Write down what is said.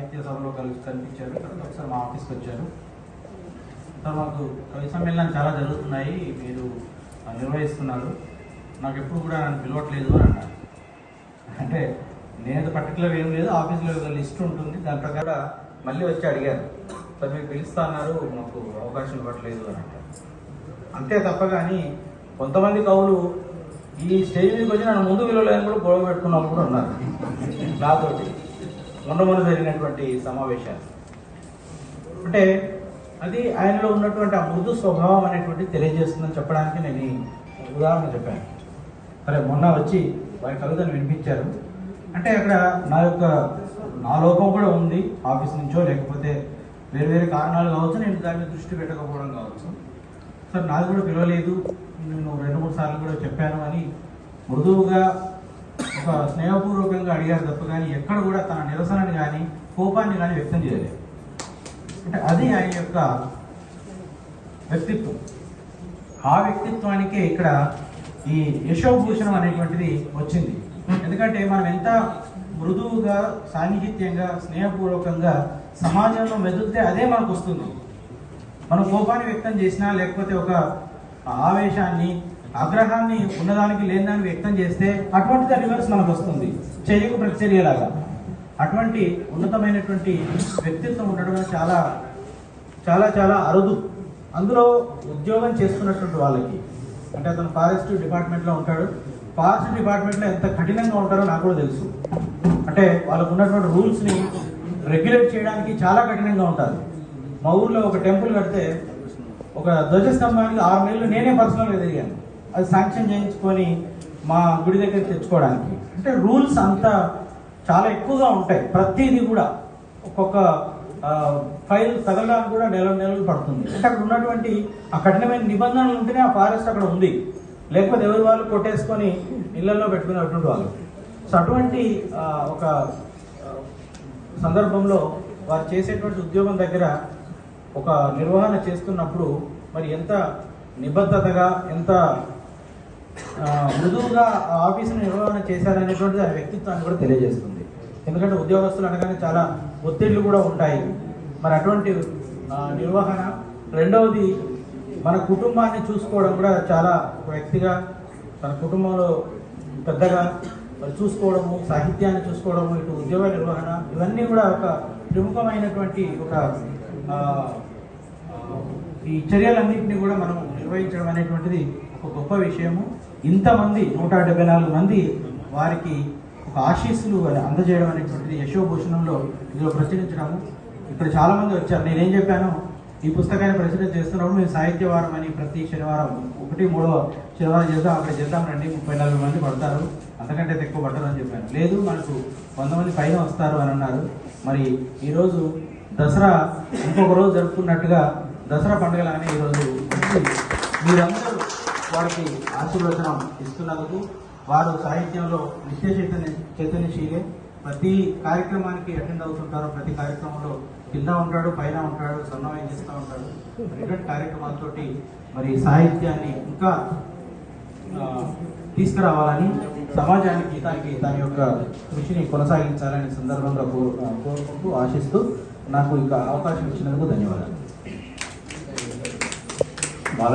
సాహిత్య సభలో కలిసి కనిపించారు. తర్వాత ఒకసారి మా ఆఫీస్కి వచ్చారు. సార్ మాకు కవి సమ్మేళనం చాలా జరుగుతున్నాయి. మీరు నిర్వహిస్తున్నారు. నాకు ఎప్పుడు కూడా నన్ను పిలవట్లేదు అని అన్నారు. అంటే నేను పర్టికులర్ ఏం లేదు. ఆఫీస్లో ఒక లిస్ట్ ఉంటుంది. దాని ప్రకారం మళ్ళీ వచ్చి అడిగారు. సార్ మీరు పిలుస్తా అన్నారు. మాకు అవకాశం ఇవ్వట్లేదు అని అంటారు. అంతే తప్ప కానీ కొంతమంది కవులు ఈ స్టేజ్ మీదకి వచ్చి నన్ను ముందు విలువలేదని కూడా గొడవ పెట్టుకున్నప్పుడు ఉన్నారు. నాతోటి. మొన్న మొన్న జరిగినటువంటి సమావేశాలు. అంటే అది ఆయనలో ఉన్నటువంటి ఆ మృదు స్వభావం అనేటువంటి తెలియజేస్తుందని చెప్పడానికి నేను ఉదాహరణ చెప్పాను. సరే మొన్న వచ్చి వారి కవితను వినిపించారు. అంటే అక్కడ నా యొక్క నా లోపం కూడా ఉంది ఆఫీస్ నుంచో లేకపోతే వేరు వేరే కారణాలు కావచ్చు నేను దాని దృష్టి పెట్టకపోవడం కావచ్చు. సార్ నాది కూడా పిలవలేదు. నేను రెండు మూడు సార్లు కూడా చెప్పాను అని మృదువుగా స్నేహపూర్వకంగా అడిగారు తప్ప కానీ ఎక్కడ కూడా తన నిరసనని కానీ కోపాన్ని కానీ వ్యక్తం చేయలేదు. అంటే అది ఆయన యొక్క వ్యక్తిత్వం. ఆ వ్యక్తిత్వానికే ఇక్కడ ఈ యశోభూషణం అనేటువంటిది వచ్చింది. ఎందుకంటే మనం ఎంత మృదువుగా సాన్నిహిత్యంగా స్నేహపూర్వకంగా సమాజంలో మెదిలితే అదే మనకు వస్తుంది. మనం కోపాన్ని వ్యక్తం చేసినా లేకపోతే ఒక ఆవేశాన్ని ఆగ్రహాన్ని ఉన్నదానికి లేనిదాన్ని వ్యక్తం చేస్తే అటువంటిది రివర్స్ మనకు వస్తుంది. చెయ్యకు ప్రతిచర్యలాగా. అటువంటి ఉన్నతమైనటువంటి వ్యక్తిత్వం ఉండడం చాలా చాలా చాలా అరుదు. అందులో ఉద్యోగం చేస్తున్నటువంటి వాళ్ళకి అంటే అతను ఫారెస్ట్ డిపార్ట్మెంట్లో ఉంటాడు. ఫారెస్ట్ డిపార్ట్మెంట్లో ఎంత కఠినంగా ఉంటారో నాకు కూడా తెలుసు. అంటే వాళ్ళకు ఉన్నటువంటి రూల్స్ని రెగ్యులేట్ చేయడానికి చాలా కఠినంగా ఉంటారు. మా ఊర్లో ఒక టెంపుల్ కడితే ఒక ధ్వజస్తంభానికి ఆరు నెలలు నేనే పర్సనల్గా తిరిగాను. అది శాంక్షన్ చేయించుకొని మా గుడి దగ్గర తెచ్చుకోవడానికి. అంటే రూల్స్ అంతా చాలా ఎక్కువగా ఉంటాయి. ప్రతిదీ కూడా ఒక్కొక్క ఫైల్ తగలడానికి కూడా నెల నెలలు పడుతుంది. అంటే అక్కడ ఉన్నటువంటి ఆ కఠినమైన నిబంధనలు ఉంటేనే ఆ ఫారెస్ట్ అక్కడ ఉంది. లేకపోతే ఎవరి వాళ్ళు కొట్టేసుకొని ఇళ్ళలో పెట్టుకునేటువంటి వాళ్ళు. సో అటువంటి ఒక సందర్భంలో వారు చేసేటువంటి ఉద్యోగం దగ్గర ఒక నిర్వహణ చేస్తున్నప్పుడు మరి ఎంత నిబద్ధతగా ఎంత మృదువుగా ఆ ఆఫీసును నిర్వహణ చేశారనేటువంటిది ఆ వ్యక్తిత్వాన్ని కూడా తెలియజేస్తుంది. ఎందుకంటే ఉద్యోగస్తులు అనగానే చాలా ఒత్తిళ్ళు కూడా ఉంటాయి. మరి అటువంటి నిర్వహణ రెండవది మన కుటుంబాన్ని చూసుకోవడం కూడా చాలా ఒక వ్యక్తిగా తన కుటుంబంలో పెద్దగా మరి చూసుకోవడము సాహిత్యాన్ని చూసుకోవడము ఇటు ఉద్యోగ నిర్వహణ ఇవన్నీ కూడా ఒక ప్రముఖమైనటువంటి ఒక ఈ చర్యలన్నింటినీ కూడా మనం నిర్వహించడం అనేటువంటిది ఒక గొప్ప విషయము. ఇంతమంది నూట డెబ్బై నాలుగు మంది వారికి ఒక ఆశీస్సులు అందజేయడం అనేటువంటిది యశోభూషణంలో ఇందులో ప్రచురించడము. ఇక్కడ చాలామంది వచ్చారు. నేనేం చెప్పాను? ఈ పుస్తకాన్ని ప్రచురణ చేస్తున్నప్పుడు మేము సాహిత్య వారం అని ప్రతి శనివారం ఒకటి మూడో శనివారం చేద్దాం అక్కడ చేద్దాం రండి. ముప్పై నలభై మంది పడతారు. అంతకంటే ఎక్కువ పడతారు అని చెప్పాను. లేదు మనకు వంద మంది పైన వస్తారు అని అన్నారు. మరి ఈరోజు దసరా ఇంకొక రోజు జరుపుకున్నట్టుగా దసరా పండుగలాగానే ఈరోజు మీరందరూ వారికి ఆశీర్వచనం ఇస్తున్నందుకు వారు సాహిత్యంలో నిత్య చైతన్య చైతన్యశీలే. ప్రతి కార్యక్రమానికి అటెండ్ అవుతుంటారు. ప్రతి కార్యక్రమంలో కింద ఉంటాడు పైన ఉంటాడు సమన్వయం చేస్తూ ఉంటాడు. మరి ఇటువంటి కార్యక్రమాలతోటి మరి సాహిత్యాన్ని ఇంకా తీసుకురావాలని సమాజానికి గీతానికి దాని యొక్క కృషిని కొనసాగించాలని సందర్భంగా కోరు కోరుకుంటూ ఆశిస్తూ నాకు ఇంకా అవకాశం ఇచ్చినందుకు ధన్యవాదాలు. బాల